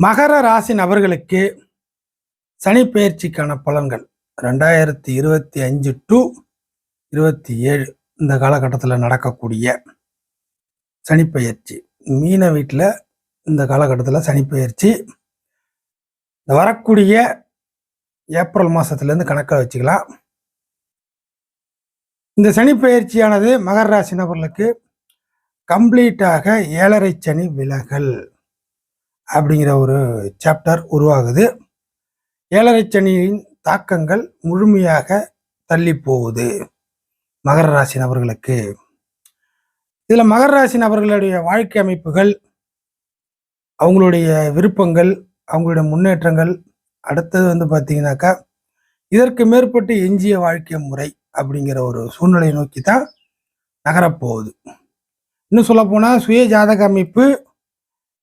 மகர ராசி நபர்களுக்கு சனி பயிற்சிக்கான பலன்கள். ரெண்டாயிரத்தி இருபத்தி அஞ்சு டு இருபத்தி ஏழு இந்த காலகட்டத்தில் நடக்கக்கூடிய சனிப்பெயர்ச்சி மீன வீட்டில் இந்த காலகட்டத்தில் சனிப்பெயர்ச்சி இந்த வரக்கூடிய ஏப்ரல் மாதத்துலேருந்து கணக்காக வச்சுக்கலாம். இந்த சனிப்பெயர்ச்சியானது மகர ராசி நபர்களுக்கு கம்ப்ளீட்டாக ஏழரை சனி விலகல். அப்படிங்கிற ஒரு சாப்டர் உருவாகுது. ஏழரை சனியின் தாக்கங்கள் முழுமையாக தள்ளி போகுது மகர ராசி நபர்களுக்கு. இதில் மகர ராசி நபர்களுடைய வாழ்க்கை அமைப்புகள் அவங்களுடைய விருப்பங்கள் அவங்களுடைய முன்னேற்றங்கள் அடுத்தது வந்து பார்த்தீங்கன்னாக்கா இதற்கு மேற்பட்டு எஞ்சிய வாழ்க்கை முறை அப்படிங்கிற ஒரு சூழ்நிலையை நோக்கி தான் நகரப்போகுது. இன்னும் சொல்லப்போனால் சுய ஜாதக அமைப்பு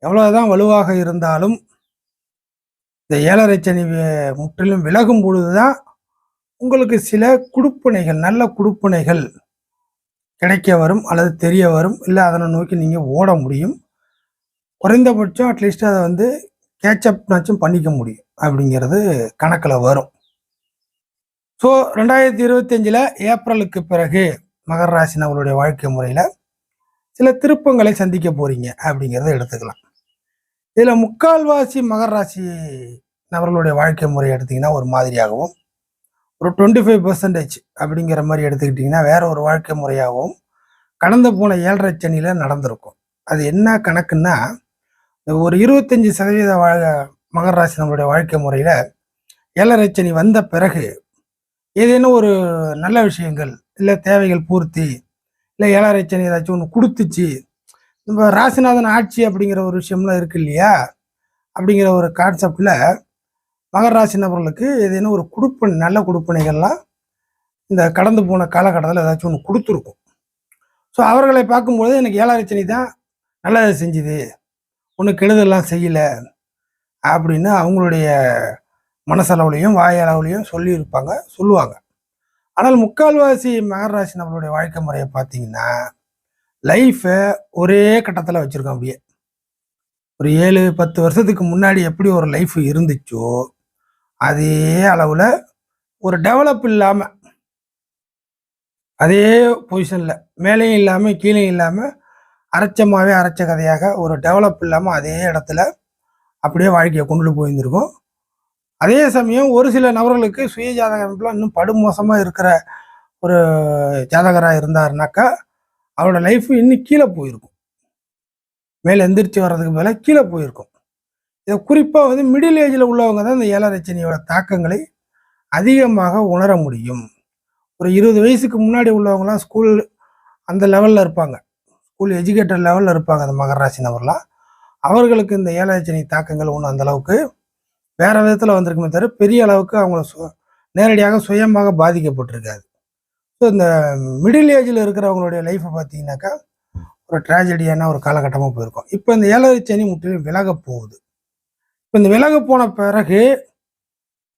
எவ்வளவுதான் வலுவாக இருந்தாலும் இந்த ஏழரை சனி முற்றிலும் விலகும் பொழுதுதான் உங்களுக்கு சில குடுப்பனைகள் நல்ல குடுப்பனைகள் கிடைக்க வரும் அல்லது தெரிய வரும். இல்லை அதனை நோக்கி நீங்கள் ஓட முடியும். குறைந்தபட்சம் அட்லீஸ்ட் அதை வந்து கேச்சப்னாச்சும் பண்ணிக்க முடியும் அப்படிங்கிறது கணக்கில் வரும். ஸோ ரெண்டாயிரத்தி இருபத்தஞ்சில் ஏப்ரலுக்கு பிறகு மகர ராசி நம்மளுடைய வாழ்க்கை முறையில் சில திருப்பங்களை சந்திக்க போகிறீங்க அப்படிங்கிறத எடுத்துக்கலாம். இதில் முக்கால்வாசி மகர ராசி நபர்களுடைய வாழ்க்கை முறை எடுத்திங்கன்னா ஒரு மாதிரியாகவும் ஒரு டுவெண்ட்டி ஃபைவ் பர்சன்டேஜ் அப்படிங்கிற மாதிரி எடுத்துக்கிட்டிங்கன்னா வேற ஒரு வாழ்க்கை முறையாகவும் கடந்து போன ஏழரை சனியில் நடந்திருக்கும். அது என்ன கணக்குன்னா ஒரு இருபத்தஞ்சி சதவீத வாழ மகர ராசி நம்மளுடைய வாழ்க்கை முறையில் ஏழரை சனி வந்த பிறகு ஏதேனும் ஒரு நல்ல விஷயங்கள் இல்லை தேவைகள் பூர்த்தி இல்லை ஏழரை சனி ஏதாச்சும் ஒன்று கொடுத்துச்சு நம்ம ராசிநாதன் ஆட்சி அப்படிங்கிற ஒரு விஷயம்லாம் இருக்கு இல்லையா? அப்படிங்கிற ஒரு கான்செப்டில் மகர ராசி நபர்களுக்கு ஏதேனும் ஒரு குடுப்பணி நல்ல குடுப்பணிகள்லாம் இந்த கடந்து போன காலகட்டத்தில் ஏதாச்சும் ஒன்று கொடுத்துருக்கும். ஸோ அவர்களை பார்க்கும்போது எனக்கு ஏழாரச்சனி தான் நல்லதை செஞ்சுது. ஒன்றும் கெடுதலாம் செய்யலை அப்படின்னு அவங்களுடைய மனசளவுலையும் வாயளவுலையும் சொல்லியிருப்பாங்க சொல்லுவாங்க. ஆனால் முக்கால்வாசி மகர ராசி நம்மளுடைய வாழ்க்கை முறையை பார்த்தீங்கன்னா லைஃப்பை ஒரே கட்டத்தில் வச்சுருக்கோம் அப்படியே. ஒரு ஏழு பத்து வருஷத்துக்கு முன்னாடி எப்படி ஒரு லைஃப் இருந்துச்சோ அதே அளவில் ஒரு டெவலப் இல்லாமல் அதே பொசிஷனில் மேலேயும் இல்லாமல் கீழே இல்லாமல் அரைச்சமாகவே அரைச்ச கதையாக ஒரு டெவலப் இல்லாமல் அதே இடத்துல அப்படியே வாழ்க்கையை கொண்டுட்டு போயிருந்திருக்கும். அதே சமயம் ஒரு சில நபர்களுக்கு சுய ஜாதக அமைப்பில் இன்னும் படுமோசமாக இருக்கிற ஒரு ஜாதகராக இருந்தாருனாக்கா அவரோட லைஃப் இன்னும் கீழே போயிருக்கும். மேலே எந்திரிச்சு வர்றதுக்கு மேலே கீழே போயிருக்கும். இதை குறிப்பாக வந்து மிடில் ஏஜில் உள்ளவங்க தான் இந்த ஏழரை தாக்கங்களை அதிகமாக உணர முடியும். ஒரு இருபது வயசுக்கு முன்னாடி உள்ளவங்களாம் ஸ்கூல் அந்த லெவலில் இருப்பாங்க. ஸ்கூல் எஜுகேட்டட் லெவலில் இருப்பாங்க அந்த மகர ராசி நபர்லாம் அவர்களுக்கு இந்த ஏழரை தாக்கங்கள் ஒன்றும் அந்தளவுக்கு வேறு விதத்தில் வந்திருக்குமே தவிர பெரிய அளவுக்கு அவங்கள சு நேரடியாக சுயமாக பாதிக்கப்பட்டிருக்காது. ஸோ இந்த மிடில் ஏஜில் இருக்கிறவங்களுடைய லைஃப்பை பார்த்தீங்கன்னாக்கா ஒரு ட்ராஜடியான ஒரு காலகட்டமாக போயிருக்கும். இப்போ இந்த ஏழரை சனி முற்றிலும் விலக போகுது. இப்போ இந்த விலக போன பிறகு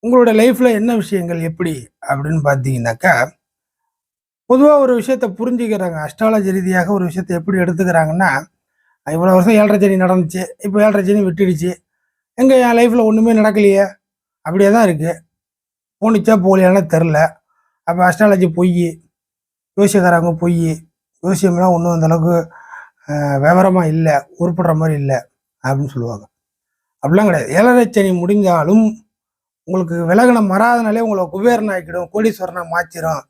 உங்களோட லைஃப்பில் என்ன விஷயங்கள் எப்படி அப்படின்னு பார்த்தீங்கன்னாக்கா பொதுவாக ஒரு விஷயத்த புரிஞ்சுக்கிறாங்க. அஸ்ட்ராலஜி ரீதியாக ஒரு விஷயத்தை எப்படி எடுத்துக்கிறாங்கன்னா இவ்வளோ வருஷம் ஏழரை சனி நடந்துச்சு இப்போ ஏழரை சனி விட்டுடுச்சு. எங்கே என் லைஃப்பில் ஒன்றுமே நடக்கலையே? அப்படியே தான் இருக்குது போனிச்சா போகலையானு தெரில அப்போ அஸ்ட்ராலஜி பொய் ஜோசியக்காரங்க பொய் ஜோசியம்லாம் ஒன்றும் அந்த அளவுக்கு விவரமாக இல்லை உருப்படுற மாதிரி இல்லை அப்படின்னு சொல்லுவாங்க. அப்படிலாம் கிடையாது. ஏழரை சனி முடிஞ்சாலும் உங்களுக்கு விலகணம் வராதனாலே உங்களை குபேரன் ஆக்கிடும் கோடீஸ்வரனை மாற்றிடும்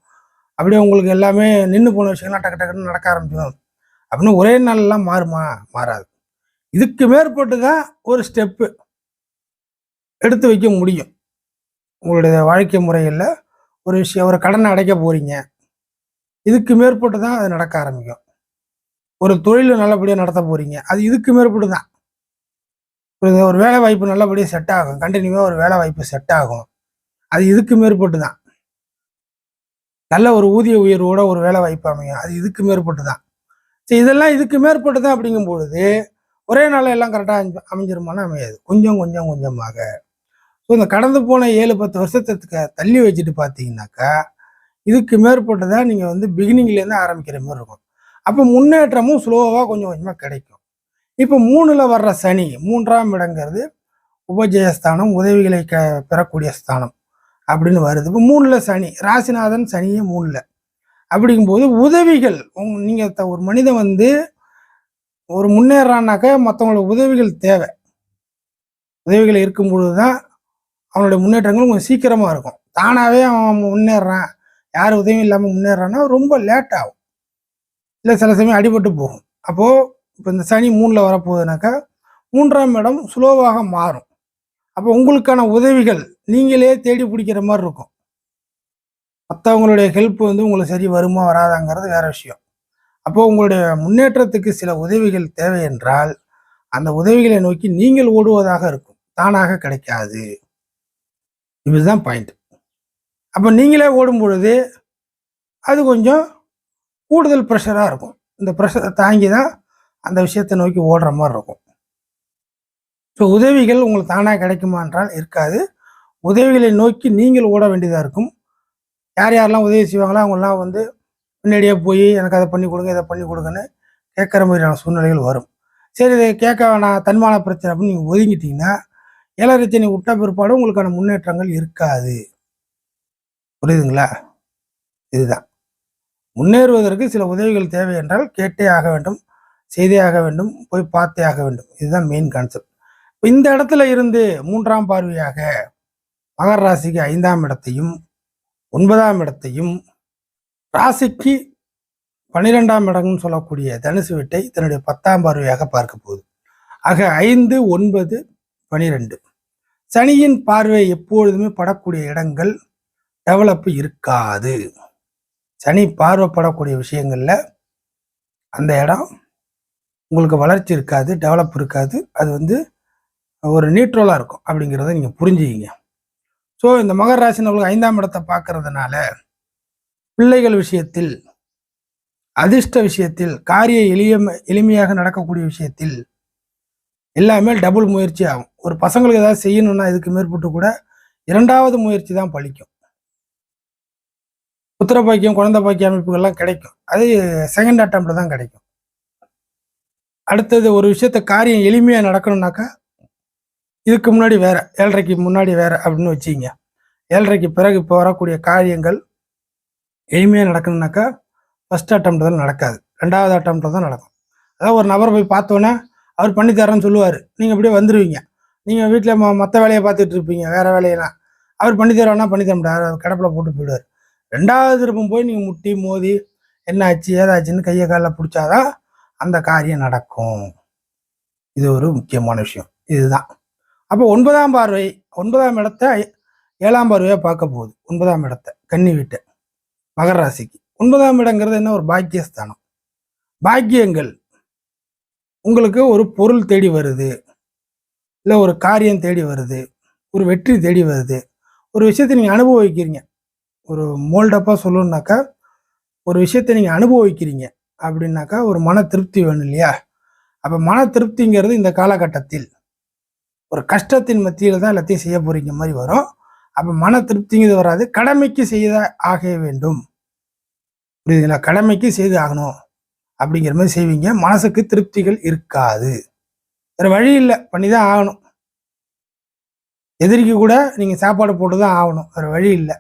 அப்படியே உங்களுக்கு எல்லாமே நின்று போன விஷயம்லாம் டக்கு டக்குன்னு நடக்க ஆரம்பிச்சிடும். அப்படின்னு ஒரே நாள்லாம் மாறுமா? மாறாது. இதுக்கு மேற்பட்டு தான் ஒரு ஸ்டெப்பு எடுத்து வைக்க முடியும். உங்களுடைய வாழ்க்கை முறையில் ஒரு விஷயம் ஒரு கடனை அடைக்க போறீங்க. இதுக்கு மேற்பட்டு தான் அது நடக்க ஆரம்பிக்கும். ஒரு தொழில் நல்லபடியாக நடத்த போறீங்க. அது இதுக்கு மேற்பட்டு தான். ஒரு ஒரு வேலை வாய்ப்பு நல்லபடியாக செட் ஆகும். கண்டினியூவாக ஒரு வேலை வாய்ப்பு செட் ஆகும். அது இதுக்கு மேற்பட்டு தான். நல்ல ஒரு ஊதிய உயர்வோட ஒரு வேலை வாய்ப்பு அமையும். அது இதுக்கு மேற்பட்டு தான். சரி இதெல்லாம் இதுக்கு மேற்பட்டு தான் அப்படிங்கும் பொழுது ஒரே நாளில் எல்லாம் கரெக்டாக அமைஞ்சிருமானா அமையாது. கொஞ்சம் கொஞ்சம் கொஞ்சமாக. ஸோ இந்த கடந்து போன ஏழு பத்து வருஷத்துக்கு தள்ளி வச்சுட்டு பார்த்தீங்கன்னாக்கா இதுக்கு மேற்பட்டு தான் நீங்கள் வந்து பிகினிங்லேருந்து ஆரம்பிக்கிற மாதிரி இருக்கும். அப்போ முன்னேற்றமும் ஸ்லோவாக கொஞ்சம் கொஞ்சமாக கிடைக்கும். இப்போ மூணில் வர்ற சனி மூன்றாம் இடங்கிறது உபஜயஸ்தானம் உதவிகளை க பெறக்கூடிய ஸ்தானம் அப்படின்னு வருது. இப்போ மூணில் சனி ராசிநாதன் சனியே மூணில். அப்படிங்கும்போது உதவிகள் உங் நீங்கள் ஒரு மனிதன் வந்து ஒரு முன்னேறான்னாக்க மற்றவங்களுக்கு உதவிகள் தேவை. உதவிகள் இருக்கும் பொழுது தான் அவனுடைய முன்னேற்றங்கள் கொஞ்சம் சீக்கிரமாக இருக்கும். தானாகவே அவன் முன்னேறான். யார் உதவியும் இல்லாமல் முன்னேறான்னா ரொம்ப லேட் ஆகும். இல்லை சில சமயம் அடிபட்டு போகும். அப்போது இப்போ இந்த சனி மூணில் வரப்போகுதுனாக்கா மூன்றாம் இடம் ஸ்லோவாக மாறும். அப்போ உங்களுக்கான உதவிகள் நீங்களே தேடி பிடிக்கிற மாதிரி இருக்கும். மற்றவங்களுடைய ஹெல்ப் வந்து உங்களுக்கு சரி வருமா வராதாங்கிறது வேற விஷயம். அப்போது உங்களுடைய முன்னேற்றத்துக்கு சில உதவிகள் தேவை என்றால் அந்த உதவிகளை நோக்கி நீங்கள் ஓடுவதாக இருக்கும். தானாக கிடைக்காது. இதுதான் பாயிண்ட் அப்போ நீங்களே ஓடும் பொழுது அது கொஞ்சம் கூடுதல் ப்ரெஷராக இருக்கும். இந்த ப்ரெஷரை தாங்கி தான் அந்த விஷயத்தை நோக்கி ஓடுற மாதிரி இருக்கும். ஸோ உதவிகள் உங்களுக்கு தானாக கிடைக்குமா என்றால் இருக்காது. உதவிகளை நோக்கி நீங்கள் ஓட வேண்டியதாக இருக்கும். யார் யாரெல்லாம் உதவி செய்வாங்களோ அவங்களாம் வந்து முன்னாடியே போய் எனக்கு அதை பண்ணி கொடுங்க இதை பண்ணி கொடுங்கன்னு கேட்குற மாதிரியான சூழ்நிலைகள் வரும். சரி இதை கேட்க வேணாம் தன்மான பிரச்சனை அப்படின்னு நீங்கள் ஒதுங்கிட்டிங்கன்னா ஏழரச்சனை விட்ட பிற்பாடு உங்களுக்கான முன்னேற்றங்கள் இருக்காது. புரியுதுங்களா? இதுதான். முன்னேறுவதற்கு சில உதவிகள் தேவை என்றால் கேட்டே ஆக வேண்டும் செய்தே ஆக வேண்டும் போய் பார்த்தே ஆக வேண்டும். இதுதான் மெயின் கான்செப்ட் இந்த இடத்துல இருந்து மூன்றாம் பார்வையாக மகர ராசிக்கு ஐந்தாம் இடத்தையும் ஒன்பதாம் இடத்தையும் ராசிக்கு பன்னிரெண்டாம் இடம்னு சொல்லக்கூடிய தனுசு வீட்டை தன்னுடைய பத்தாம் பார்வையாக பார்க்க போகுது. ஆக ஐந்து ஒன்பது பனிரெண்டு. சனியின் பார்வை எப்பொழுதுமே படக்கூடிய இடங்கள் டெவலப் இருக்காது. சனி பார்வைப்படக்கூடிய விஷயங்களில் அந்த இடம் உங்களுக்கு வளர்ச்சி இருக்காது டெவலப் இருக்காது. அது வந்து ஒரு நியூட்ரலாக இருக்கும் அப்படிங்கிறத நீங்கள் புரிஞ்சுக்கிங்க. ஸோ இந்த மகர ராசி ஐந்தாம் இடத்தை பார்க்கறதுனால பிள்ளைகள் விஷயத்தில் அதிர்ஷ்ட விஷயத்தில் காரிய எளிய எளிமையாக நடக்கக்கூடிய விஷயத்தில் எல்லாமே டபுள் முயற்சி ஆகும். ஒரு பசங்களுக்கு ஏதாவது செய்யணும்னா இதுக்கு மேற்பட்டு கூட இரண்டாவது முயற்சி தான் பழிக்கும். புத்திர பாக்கியம் குழந்தை பாக்கிய அமைப்புகள்லாம் கிடைக்கும். அது செகண்ட் அட்டம்ப்ட் தான் கிடைக்கும். அடுத்தது ஒரு விஷயத்த காரியம் எளிமையாக நடக்கணும்னாக்கா இதுக்கு முன்னாடி வேற ஏழரைக்கு முன்னாடி வேற அப்படின்னு வச்சுக்கிங்க ஏழரைக்கு பிறகு இப்போ வரக்கூடிய காரியங்கள் எளிமையாக நடக்கணும்னாக்கா ஃபஸ்ட் அட்டம்ப்ட் தான் நடக்காது. ரெண்டாவது அட்டம்ப்ட் தான் நடக்கும். அதாவது ஒரு நபரை போய் பார்த்தோன்னே அவர் பண்ணித்தரேன்னு சொல்லுவார். நீங்கள் அப்படியே வந்துடுவீங்க நீங்கள் வீட்டில் மற்ற வேலையை பார்த்துட்டு இருப்பீங்க வேறு வேலையெல்லாம். அவர் பண்ணித்தரோன்னா பண்ணி தர முடியாது அவர் கிடப்பில் போட்டு போயிடுவார். ரெண்டாவது திருப்பம் போய் நீங்கள் முட்டி மோதி என்ன ஆச்சு ஏதாச்சுன்னு கையை காலில் பிடிச்சாதான் அந்த காரியம் நடக்கும். இது ஒரு முக்கியமான விஷயம். இதுதான். அப்போ ஒன்பதாம் பார்வை ஒன்பதாம் இடத்த ஏழாம் பார்வையாக பார்க்க போகுது. ஒன்பதாம் இடத்த கன்னி வீட்டை மகர ராசிக்கு. ஒன்பதாம் இடங்கிறது என்ன? ஒரு பாக்கியஸ்தானம். பாக்கியங்கள். உங்களுக்கு ஒரு பொருள் தேடி வருது. இல்லை ஒரு காரியம் தேடி வருது. ஒரு வெற்றி தேடி வருது. ஒரு விஷயத்தை நீங்கள் அனுபவிக்கிறீங்க. ஒரு மோல்டப்பாக சொல்லணுன்னாக்கா ஒரு விஷயத்தை நீங்கள் அனுபவிக்கிறீங்க. அப்படின்னாக்கா ஒரு மன திருப்தி வேணும் இல்லையா? அப்போ மன திருப்திங்கிறது இந்த காலகட்டத்தில் ஒரு கஷ்டத்தின் மத்தியில் தான் எல்லாத்தையும் செய்ய போகிறீங்க மாதிரி வரும். அப்போ மன திருப்திங்கிறது வராது. கடமைக்கு செய்த ஆக வேண்டும். புரியுதுங்களா? கடமைக்கு செய்து ஆகணும். அப்படிங்கிற மாதிரி செய்வீங்க. மனசுக்கு திருப்திகள் இருக்காது. வேற வழி இல்லை. பண்ணி தான் ஆகணும். எதிரிக்கு கூட நீங்கள் சாப்பாடு போட்டு தான் ஆகணும். வேறு வழி இல்லை.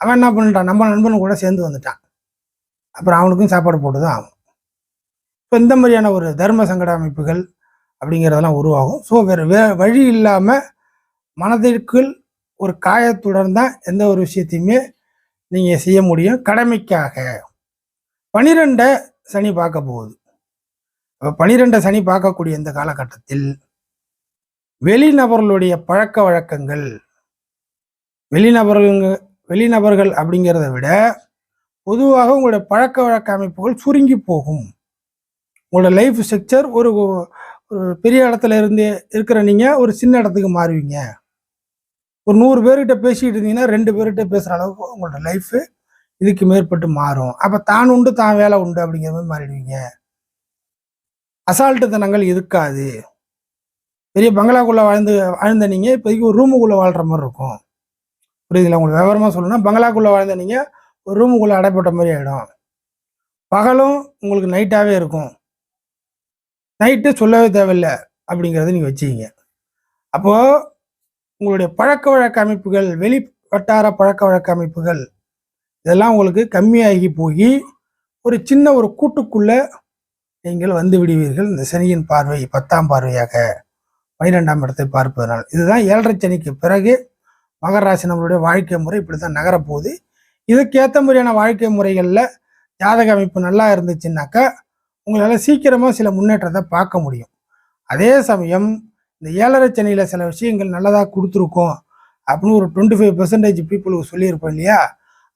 அவன் என்ன பண்ணிட்டான்? நம்ம நண்பனும் கூட சேர்ந்து வந்துட்டான். அப்புறம் அவனுக்கும் சாப்பாடு போட்டு தான் ஆகும் இப்போ இந்த மாதிரியான ஒரு தர்ம சங்கட அமைப்புகள் அப்படிங்கிறதெல்லாம் உருவாகும். ஸோ வேறு வே வழி இல்லாமல் மனதிற்குள் ஒரு காயத்துடன் தான் எந்த ஒரு விஷயத்தையுமே நீங்கள் செய்ய முடியும். கடமைக்காக. பனிரெண்டை சனி பார்க்க போகுது. அப்போ பனிரெண்டை சனி பார்க்கக்கூடிய இந்த காலகட்டத்தில் வெளிநபர்களுடைய பழக்க வழக்கங்கள் வெளிநபர்கள் வெளிநபர்கள் அப்படிங்கிறத விட பொதுவாக உங்களுடைய பழக்க வழக்க அமைப்புகள் சுருங்கி போகும். உங்களோட லைஃப் ஸ்ட்ரக்சர் ஒரு ஒரு பெரிய இடத்துல இருந்து இருக்கிற நீங்கள் ஒரு சின்ன இடத்துக்கு மாறுவீங்க. ஒரு நூறு பேர்கிட்ட பேசிக்கிட்டு இருந்தீங்கன்னா ரெண்டு பேர்கிட்ட பேசுகிற அளவுக்கு உங்களோட லைஃபு இதுக்கு மேற்பட்டு மாறும். அப்போ தான் உண்டு தான் வேலை உண்டு அப்படிங்கிற மாதிரி மாறிடுவீங்க. அசால்ட்டுத்தனங்கள் இருக்காது. பெரிய பங்களாக்குள்ளே வாழ்ந்து வாழ்ந்த நீங்கள் இப்போதைக்கு ஒரு ரூமுக்குள்ளே வாழ்கிற மாதிரி இருக்கும். புரியுதுங்களா? உங்களுக்கு விவரமாக சொல்லணும்னா பங்களாக்குள்ளே வாழ்ந்த நீங்கள் ஒரு ரூமுக்குள்ளே அடைப்பட்ட மாதிரி ஆகிடும் பகலும் உங்களுக்கு நைட்டாகவே இருக்கும். நைட்டு சொல்லவே தேவையில்லை அப்படிங்கிறத நீங்கள் வச்சுக்கிங்க. அப்போது உங்களுடைய பழக்க வழக்க அமைப்புகள் வெளி வட்டார பழக்க வழக்க அமைப்புகள் இதெல்லாம் உங்களுக்கு கம்மியாகி போய் ஒரு சின்ன ஒரு கூட்டுக்குள்ளே நீங்கள் வந்து விடுவீர்கள். இந்த சனியின் பார்வை பத்தாம் பார்வையாக பன்னிரெண்டாம் இடத்தை பார்ப்பதனால். இதுதான் ஏழரை சனிக்கு பிறகு மகர ராசி நம்மளுடைய வாழ்க்கை முறை இப்படி தான் நகரப்போகுது இதுக்கேற்ற மாதிரியான வாழ்க்கை முறைகளில் ஜாதக அமைப்பு நல்லா இருந்துச்சுன்னாக்கா உங்களால் சீக்கிரமாக சில முன்னேற்றத்தை பார்க்க முடியும். அதே சமயம் இந்த ஏழரை சனியில் சில விஷயங்கள் நல்லதாக கொடுத்துருக்கோம் அப்படின்னு ஒரு டுவெண்ட்டி ஃபைவ் பர்சன்டேஜ் பீப்புளுக்கு சொல்லியிருப்போம் இல்லையா?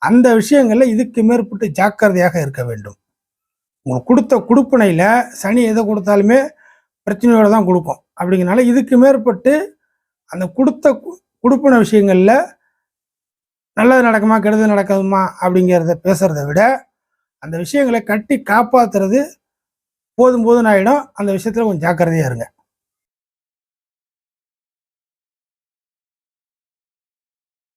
அந்த விஷயங்களில் இதுக்கு மேற்பட்டு ஜாக்கிரதையாக இருக்க வேண்டும். உங்களுக்கு கொடுத்த கொடுப்பனையில் சனி எதை கொடுத்தாலுமே பிரச்சனையோடு தான் கொடுக்கும். அப்படிங்கிறனால இதுக்கு மேற்பட்டு அந்த கொடுத்த கொடுப்பின விஷயங்களில் நல்லது நடக்குமா கெடுதல் நடக்குதுமா அப்படிங்கிறத பேசுகிறத விட அந்த விஷயங்களை கட்டி காப்பாற்றுறது போதும் போதும் ஆகிடும் அந்த விஷயத்தில் கொஞ்சம் ஜாக்கிரதையாக இருங்க.